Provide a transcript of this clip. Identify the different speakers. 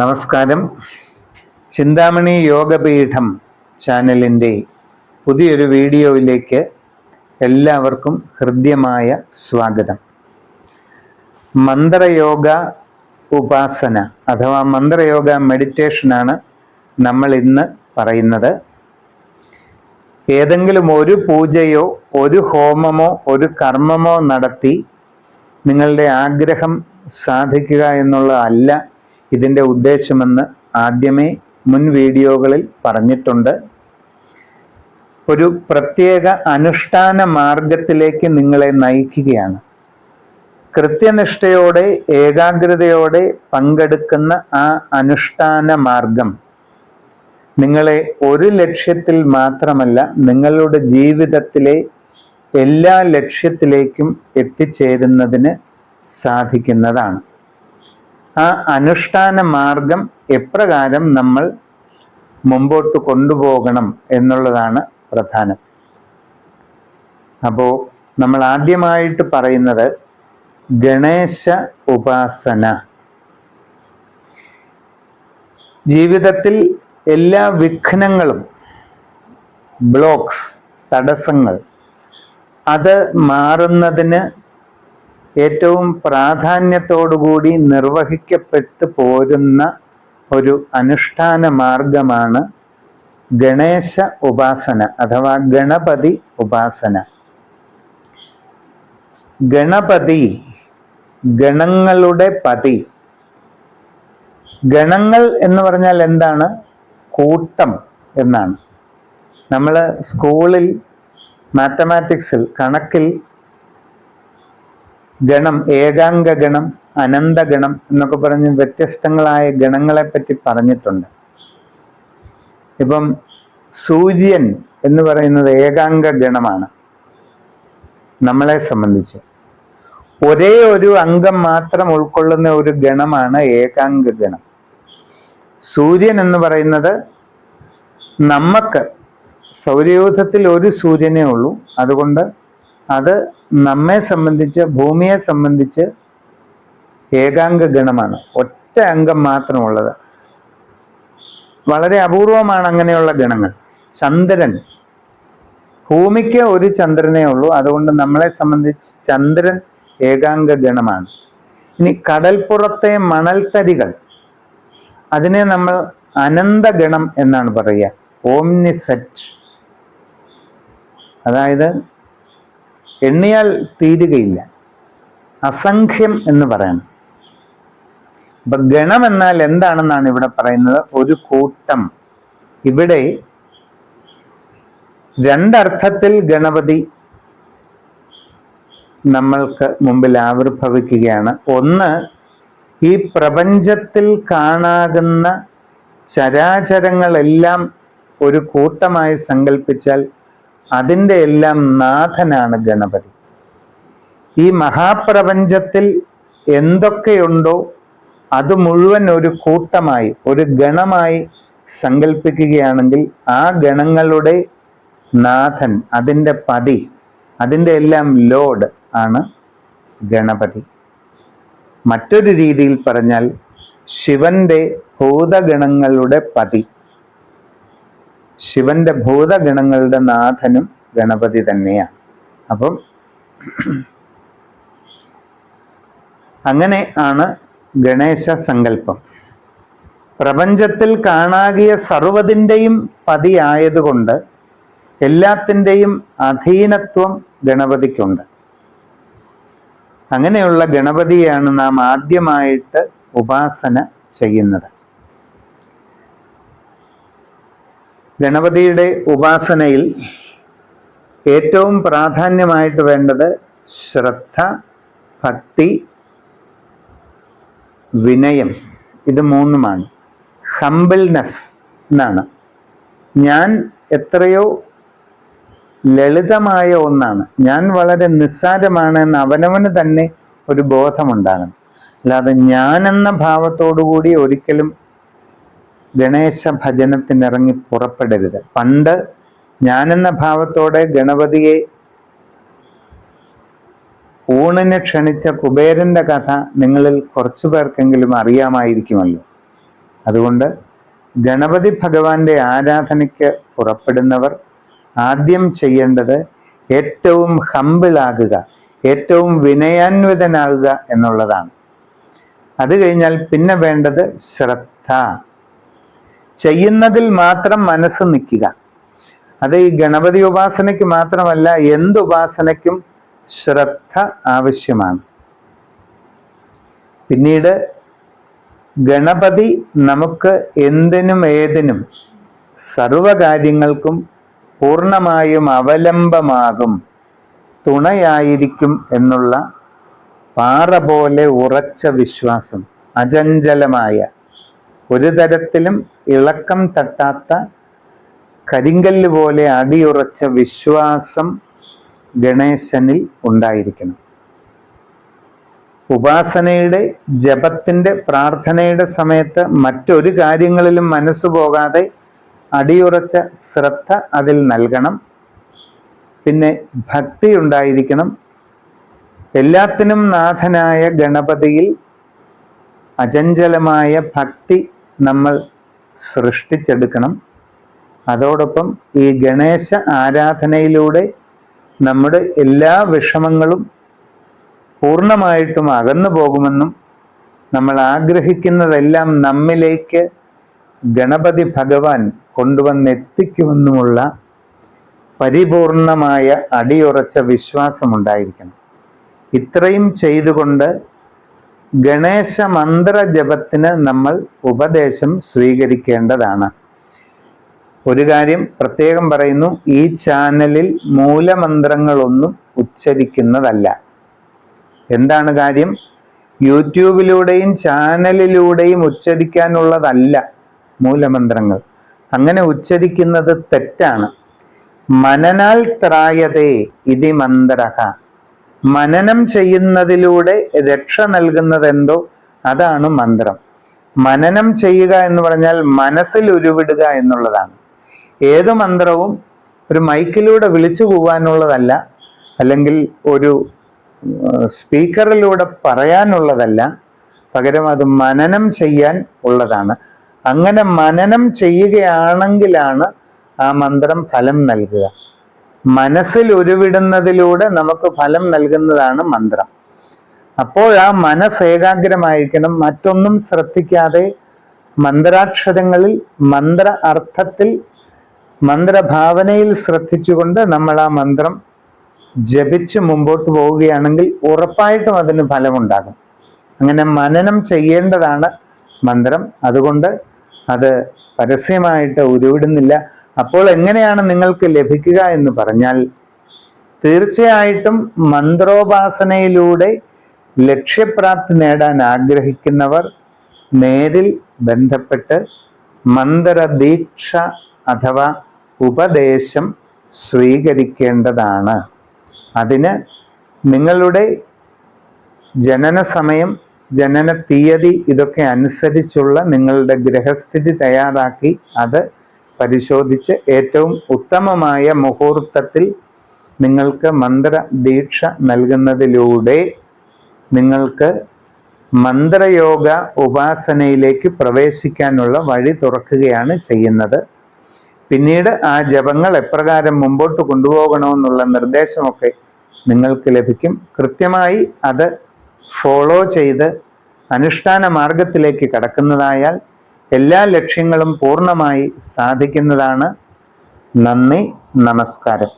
Speaker 1: നമസ്കാരം. ചിന്താമണി യോഗപീഠം ചാനലിന്റെ പുതിയൊരു വീഡിയോയിലേക്ക് എല്ലാവർക്കും ഹൃദ്യമായ സ്വാഗതം. മന്ത്രയോഗ ഉപാസന അഥവാ മന്ത്രയോഗ മെഡിറ്റേഷനാണ് നമ്മൾ ഇന്ന് പറയുന്നത്. ഏതെങ്കിലും ഒരു പൂജയോ ഒരു ഹോമമോ ഒരു കർമ്മമോ നടത്തി നിങ്ങളുടെ ആഗ്രഹം സാധിക്കുക എന്നുള്ളതല്ല ഇതിന്റെ ഉദ്ദേശമെന്ന് ആദ്യമേ മുൻ വീഡിയോകളിൽ പറഞ്ഞിട്ടുണ്ട്. ഒരു പ്രത്യേക അനുഷ്ഠാന മാർഗത്തിലേക്ക് നിങ്ങളെ നയിക്കുകയാണ്. കൃത്യനിഷ്ഠയോടെ ഏകാഗ്രതയോടെ പങ്കെടുക്കുന്ന ആ അനുഷ്ഠാന മാർഗം നിങ്ങളെ ഒരു ലക്ഷ്യത്തിൽ മാത്രമല്ല നിങ്ങളുടെ ജീവിതത്തിലെ എല്ലാ ലക്ഷ്യത്തിലേക്കും എത്തിച്ചേരുന്നതിന് സാധിക്കുന്നതാണ്. ആ അനുഷ്ഠാന മാർഗം എപ്രകാരം നമ്മൾ മുമ്പോട്ട് കൊണ്ടുപോകണം എന്നുള്ളതാണ് പ്രധാനം. അപ്പോൾ നമ്മൾ ആദ്യമായിട്ട് പറയുന്നത് ഗണേശ ഉപാസന. ജീവിതത്തിൽ എല്ലാ വിഘ്നങ്ങളും ബ്ലോക്സ് തടസ്സങ്ങൾ അത് മാറുന്നതിന് ഏറ്റവും പ്രാധാന്യത്തോടുകൂടി നിർവഹിക്കപ്പെട്ടു പോരുന്ന ഒരു അനുഷ്ഠാന മാർഗമാണ് ഗണേശ ഉപാസന അഥവാ ഗണപതി ഉപാസന. ഗണപതി ഗണങ്ങളുടെ പതി. ഗണങ്ങൾ എന്ന് പറഞ്ഞാൽ എന്താണ്? കൂട്ടം എന്നാണ്. നമ്മൾ സ്കൂളിൽ മാത്തമാറ്റിക്സിൽ കണക്കിൽ ഗണം ഏകാംഗ ഗണം അനന്ത ഗണം എന്നൊക്കെ പറഞ്ഞ് വ്യത്യസ്തങ്ങളായ ഗണങ്ങളെ പറ്റി പറഞ്ഞിട്ടുണ്ട്. ഇപ്പം സൂര്യൻ എന്ന് പറയുന്നത് ഏകാംഗ ഗണമാണ് നമ്മളെ സംബന്ധിച്ച്. ഒരേ ഒരു അംഗം മാത്രം ഉൾക്കൊള്ളുന്ന ഒരു ഗണമാണ് ഏകാംഗ ഗണം സൂര്യൻ എന്ന് പറയുന്നത് നമുക്ക് സൗരയൂഥത്തിൽ ഒരു സൂര്യനേ ഉള്ളൂ. അതുകൊണ്ട് അത് നമ്മെ സംബന്ധിച്ച് ഭൂമിയെ സംബന്ധിച്ച് ഏകാംഗ ഗണമാണ്. ഒറ്റ അംഗം മാത്രമുള്ളത്. വളരെ അപൂർവമാണ് അങ്ങനെയുള്ള ഗണങ്ങൾ. ചന്ദ്രൻ. ഭൂമിക്ക് ഒരു ചന്ദ്രനേ ഉള്ളൂ. അതുകൊണ്ട് നമ്മളെ സംബന്ധിച്ച് ചന്ദ്രൻ ഏകാംഗ ഗണമാണ്. ഇനി കടൽപ്പുറത്തെ മണൽത്തരികൾ. അതിനെ നമ്മൾ അനന്ത ഗണം എന്നാണ് പറയുക. ഓംനിസെറ്റ്. അതായത് എണ്ണിയാൽ തീരുകയില്ല. അസംഖ്യം എന്ന് പറയണം അപ്പൊ ഗണം എന്നാൽ എന്താണെന്നാണ് ഇവിടെ പറയുന്നത്? ഒരു കൂട്ടം. ഇവിടെ രണ്ടർത്ഥത്തിൽ ഗണപതി നമ്മൾക്ക് മുമ്പിൽ ആവിർഭവിക്കുകയാണ്. ഒന്ന് ഈ പ്രപഞ്ചത്തിൽ കാണാകുന്ന ചരാചരങ്ങളെല്ലാം ഒരു കൂട്ടമായി സങ്കല്പിച്ചാൽ അതിന്റെ എല്ലാം നാഥനാണ് ഗണപതി. ഈ മഹാപ്രപഞ്ചത്തിൽ എന്തൊക്കെയുണ്ടോ അത് മുഴുവൻ ഒരു കൂട്ടമായി ഒരു ഗണമായി സങ്കല്പിക്കുകയാണെങ്കിൽ ആ ഗണങ്ങളുടെ നാഥൻ അതിന്റെ പതി അതിന്റെ എല്ലാം ലോഡ് ആണ് ഗണപതി. മറ്റൊരു രീതിയിൽ പറഞ്ഞാൽ ശിവന്റെ ഭൂതഗണങ്ങളുടെ പതി. ശിവന്റെ ഭൂതഗണങ്ങളുടെ നാഥനും ഗണപതി തന്നെയാണ് അപ്പം അങ്ങനെ ആണ് ഗണേശ സങ്കല്പം. പ്രപഞ്ചത്തിൽ കാണാകിയ സർവതിന്റെയും പതിയായതുകൊണ്ട് എല്ലാത്തിന്റെയും അധീനത്വം ഗണപതിക്കുണ്ട്. അങ്ങനെയുള്ള ഗണപതിയാണ് നാം ആദ്യമായിട്ട് ഉപാസന ചെയ്യുന്നത്. ഗണപതിയുടെ ഉപാസനയിൽ ഏറ്റവും പ്രാധാന്യമായിട്ട് വേണ്ടത് ശ്രദ്ധ ഭക്തി വിനയം. ഇത് മൂന്നുമാണ്. ഹംബിൾനെസ് എന്നാണ്. ഞാൻ എത്രയോ ലളിതമായ ഒന്നാണ്. ഞാൻ വളരെ നിസ്സാരമാണ് എന്ന് അവനവന് തന്നെ ഒരു ബോധമുണ്ടാകണം. അല്ലാതെ ഞാനെന്ന ഭാവത്തോടുകൂടി ഒരിക്കലും ഗണേശ ഭജനത്തിനിറങ്ങി പുറപ്പെടരുത്. പണ്ട് ഞാനെന്ന ഭാവത്തോടെ ഗണപതിയെ ഊണിന് ക്ഷണിച്ച കുബേരന്റെ കഥ നിങ്ങളിൽ കുറച്ചു പേർക്കെങ്കിലും അറിയാമായിരിക്കുമല്ലോ. അതുകൊണ്ട് ഗണപതി ഭഗവാന്റെ ആരാധനയ്ക്ക് പുറപ്പെടുന്നവർ ആദ്യം ചെയ്യേണ്ടത് ഏറ്റവും ഹമ്പിളാകുക ഏറ്റവും വിനയാന്വിതനാകുക എന്നുള്ളതാണ്. അത് കഴിഞ്ഞാൽ പിന്നെ വേണ്ടത് ശ്രദ്ധ. ചെയ്യുന്നതിൽ മാത്രം മനസ്സ് നിൽക്കുക. അത് ഈ ഗണപതി ഉപാസനയ്ക്ക് മാത്രമല്ല എന്ത് ഉപാസനയ്ക്കും ശ്രദ്ധ ആവശ്യമാണ്. പിന്നീട് ഗണപതി നമുക്ക് എന്തിനും ഏതിനും സർവകാര്യങ്ങൾക്കും പൂർണമായും അവലംബമാകും തുണയായിരിക്കും എന്നുള്ള പാറ പോലെ ഉറച്ച വിശ്വാസം അചഞ്ചലമായ ഒരു തരത്തിലും ഇളക്കം തട്ടാത്ത കരിങ്കല്ല് പോലെ അടിയുറച്ച വിശ്വാസം ഗണേശനിൽ ഉണ്ടായിരിക്കണം. ഉപാസനയുടെ ജപത്തിന്റെ പ്രാർത്ഥനയുടെ സമയത്ത് മറ്റൊരു കാര്യങ്ങളിലും മനസ്സു പോകാതെ അടിയുറച്ച ശ്രദ്ധ അതിൽ നൽകണം. പിന്നെ ഭക്തി ഉണ്ടായിരിക്കണം. എല്ലാത്തിനും നാഥനായ ഗണപതിയിൽ അചഞ്ചലമായ ഭക്തി നമ്മൾ സൃഷ്ടിച്ചെടുക്കണം. അതോടൊപ്പം ഈ ഗണേശ ആരാധനയിലൂടെ നമ്മുടെ എല്ലാ വിഷമങ്ങളും പൂർണമായിട്ടും അകന്നു പോകുമെന്നും നമ്മൾ ആഗ്രഹിക്കുന്നതെല്ലാം നമ്മിലേക്ക് ഗണപതി ഭഗവാൻ കൊണ്ടുവന്നെത്തിക്കുമെന്നുമുള്ള പരിപൂർണമായ അടിയുറച്ച വിശ്വാസമുണ്ടായിരിക്കണം. ഇത്രയും ചെയ്തുകൊണ്ട് ഗണേശ മന്ത്ര ജപത്തിന് നമ്മൾ ഉപദേശം സ്വീകരിക്കേണ്ടതാണ്. ഒരു കാര്യം പ്രത്യേകം പറയുന്നു ഈ ചാനലിൽ മൂലമന്ത്രങ്ങളൊന്നും ഉച്ചരിക്കുന്നതല്ല. എന്താണ് കാര്യം? യൂട്യൂബിലൂടെയും ചാനലിലൂടെയും ഉച്ചരിക്കാനുള്ളതല്ല മൂലമന്ത്രങ്ങൾ. അങ്ങനെ ഉച്ചരിക്കുന്നത് തെറ്റാണ്. മനനാൽ ത്രായതേ ഇതി മന്ത്രഹ. മനനം ചെയ്യുന്നതിലൂടെ രക്ഷ നൽകുന്നതെന്തോ അതാണ് മന്ത്രം. മനനം ചെയ്യുക എന്ന് പറഞ്ഞാൽ മനസ്സിൽ ഉരുവിടുക എന്നുള്ളതാണ്. ഏത് മന്ത്രവും ഒരു മൈക്കിലൂടെ വിളിച്ചു പോവാനുള്ളതല്ല അല്ലെങ്കിൽ ഒരു സ്പീക്കറിലൂടെ പറയാനുള്ളതല്ല. പകരം അത് മനനം ചെയ്യാൻ ഉള്ളതാണ്. അങ്ങനെ മനനം ചെയ്യുകയാണെങ്കിലാണ് ആ മന്ത്രം ഫലം നൽകുക. മനസ്സിൽ ഉരുവിടുന്നതിലൂടെ നമുക്ക് ഫലം നൽകുന്നതാണ് മന്ത്രം. അപ്പോൾ ആ മനസ്സ് ഏകാഗ്രമായിരിക്കണം. മറ്റൊന്നും ശ്രദ്ധിക്കാതെ മന്ത്രാക്ഷരങ്ങളിൽ മന്ത്ര അർത്ഥത്തിൽ മന്ത്രഭാവനയിൽ ശ്രദ്ധിച്ചുകൊണ്ട് നമ്മൾ ആ മന്ത്രം ജപിച്ച് മുമ്പോട്ട് പോവുകയാണെങ്കിൽ ഉറപ്പായിട്ടും അതിന് ഫലമുണ്ടാകും. അങ്ങനെ മനനം ചെയ്യേണ്ടതാണ് മന്ത്രം. അതുകൊണ്ട് അത് പരസ്യമായിട്ട് ഉരുവിടുന്നില്ല. അപ്പോൾ എങ്ങനെയാണ് നിങ്ങൾക്ക് ലഭിക്കുക എന്ന് പറഞ്ഞാൽ തീർച്ചയായിട്ടും മന്ത്രോപാസനയിലൂടെ ലക്ഷ്യപ്രാപ്തി നേടാൻ ആഗ്രഹിക്കുന്നവർ നേരിൽ ബന്ധപ്പെട്ട് മന്ത്രദീക്ഷ അഥവാ ഉപദേശം സ്വീകരിക്കേണ്ടതാണ്. അതിന് നിങ്ങളുടെ ജനന സമയം ജനന തീയതി ഇതൊക്കെ അനുസരിച്ചുള്ള നിങ്ങളുടെ ഗ്രഹസ്ഥിതി തയ്യാറാക്കി അത് പരിശോധിച്ച് ഏറ്റവും ഉത്തമമായ മുഹൂർത്തത്തിൽ നിങ്ങൾക്ക് മന്ത്ര ദീക്ഷ നൽകുന്നതിലൂടെ നിങ്ങൾക്ക് മന്ത്രയോഗ ഉപാസനയിലേക്ക് പ്രവേശിക്കാനുള്ള വഴി തുറക്കുകയാണ് ചെയ്യുന്നത്. പിന്നീട് ആ ജപങ്ങൾ എപ്രകാരം മുമ്പോട്ട് കൊണ്ടുപോകണമെന്നുള്ള നിർദ്ദേശമൊക്കെ നിങ്ങൾക്ക് ലഭിക്കും. കൃത്യമായി അത് ഫോളോ ചെയ്ത് അനുഷ്ഠാന മാർഗത്തിലേക്ക് കടക്കുന്നതായാൽ എല്ലാ ലക്ഷ്യങ്ങളും പൂർണമായി സാധിക്കുന്നതാണ്. നന്ദി നമസ്കാരം.